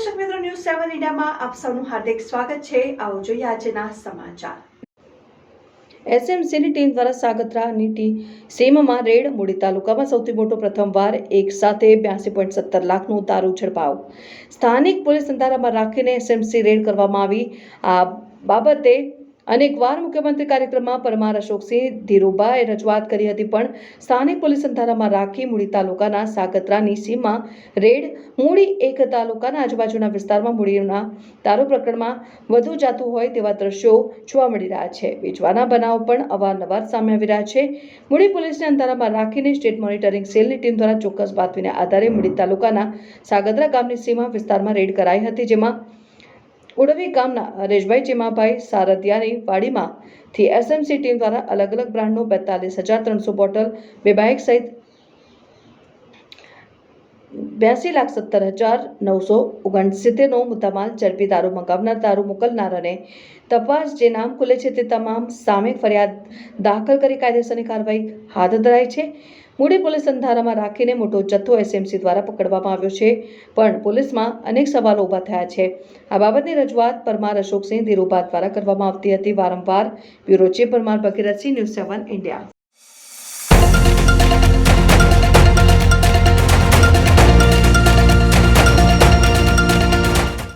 ન્યૂઝમાં આપ સૌનું હાર્દિક સ્વાગત છે. આવો જોઈએ આજના સમાચાર. એસએમસીની ટીમ દ્વારા સાગત્રાની ટી સીમમાં રેડ મૂડી તાલુકામાં સૌથી મોટો પ્રથમવાર એક સાથે બ્યાસી પોઈન્ટ સત્તર લાખનું દારૂ ઝડપાવ સ્થાનિક પોલીસ અંધારામાં રાખીને એસએમસી રેડ કરવામાં આવી. આ બાબતે અનેકવાર મુખ્યમંત્રી કાર્યક્રમમાં પરમાર અશોકસિંહ ધીરુભાએ રજૂઆત કરી હતી, પણ સ્થાનિક પોલીસ અંધારામાં રાખી મૂડી તાલુકાના સાગત્રાની સીમમાં રેડ મૂડી એક તાલુકાના આજુબાજુના વિસ્તારમાં મૂડીના તારો પ્રકરણમાં વધુ જાતું હોય તેવા દ્રશ્યો જોવા મળી રહ્યા છે. વેચવાના બનાવ પણ અવારનવાર સામે આવી રહ્યા છે. મૂડી પોલીસને અંધારામાં રાખીને સ્ટેટ મોનિટરિંગ સેલની ટીમ દ્વારા ચોક્કસ બાતમીના આધારે મૂડી તાલુકાના સાગત્રા ગામની સીમા વિસ્તારમાં રેડ કરાઈ હતી, જેમાં ઉડવી ગામના હરેશભાઈ ચીમાભાઈ સારદિયાની વાડીમાંથી એસએમસી ટીમ દ્વારા અલગ અલગ બ્રાન્ડનું બેતાલીસ હજાર ત્રણસો બોટલ, બે બાઇક સહિત બ્યાસી લાખ સત્તર હજાર નવસો ઓગણસિત્તેરનો મુદ્દામાલ ઝડપી દારૂ મંગાવનાર દારૂ મોકલનાર અને તપાસ જે નામ ખુલે છે તે તમામ સામે ફરિયાદ દાખલ કરી કાયદેસરની કાર્યવાહી હાથ ધરાઈ છે. મૂડી પોલીસ અંધારામાં રાખીને મોટો જથ્થો એસએમસી દ્વારા પકડવામાં આવ્યો છે. પણ પોલીસમાં અનેક સવાલો ઊભા થયા છે. આ બાબતની રજૂઆત પરમાર અશોકસિંહ ધીરુભા દ્વારા કરવામાં આવતી હતી. વારંવાર bureau chief Parmar Bhagirathsinh news seven India.